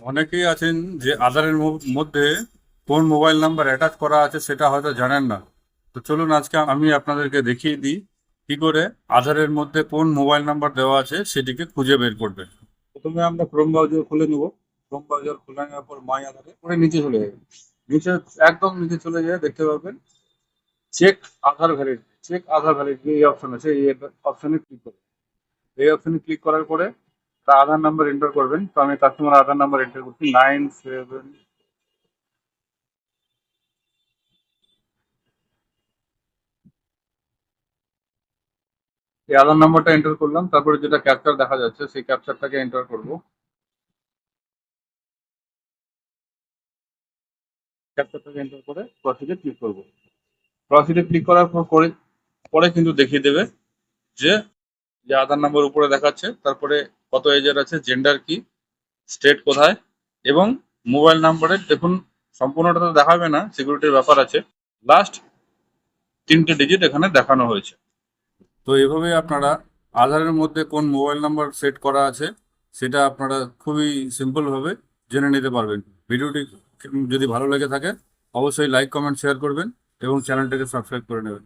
অনেকেই আছেন যে আধারের মধ্যে কোন মোবাইল নাম্বার অ্যাটাচ করা আছে সেটা হয়তো জানেন না। তো চলুন আজকে আমি আপনাদেরকে দেখিয়ে দিই কি করে আধারের মধ্যে কোন মোবাইল নাম্বার দেওয়া আছে সেটিকে খুঁজে বের করবেন। প্রথমে আমরা ক্রোম ব্রাউজার খুলে নেব। ক্রোম ব্রাউজার খুলে নেওয়ার পর মাই আধারে পরে নিচে চলে যাবে। নিচে একদম নিচে চলে যায় দেখতে পাবেন check Aadhaar validity check Aadhaar validity এই অপশন আছে, এই অপশনে ক্লিক করবেন। এই অপশনে ক্লিক করার পরে তার আধার নাম্বার এন্টার করবেন। তো আমি কাস্টমার আধার নাম্বার এন্টার করছি নাইন সেভেন এই আধার নাম্বারটা এন্টার করলাম, তারপরে যেটা ক্যাপচার দেখা যাচ্ছে, সেই ক্যাপচারটাকে এন্টার করব। ক্যাপচারটাকে এন্টার করে প্রসিডে ক্লিক করব। প্রসিডে ক্লিক করার পর করে, পরে কিন্তু দেখিয়ে দেবে যে যে আধার নাম্বার উপরে দেখাচ্ছে, তারপরে কত এজের আছে জেন্ডার কি স্টেট কোথায়, এবং মোবাইল নাম্বারের দেখুন, সম্পূর্ণটা তো দেখাবে না সিকিউরিটির ব্যাপার আছে। লাস্ট তিনটে ডিজিট এখানে দেখানো হয়েছে। তো এভাবে আপনারা আধারের মধ্যে কোন মোবাইল নাম্বার সেট করা আছে, সেটা আপনারা খুবই সিম্পলভাবে জেনে নিতে পারবেন। ভিডিওটি যদি ভালো লেগে থাকে, অবশ্যই লাইক কমেন্ট শেয়ার করবেন এবং চ্যানেলটাকে সাবস্ক্রাইব করে নেবেন।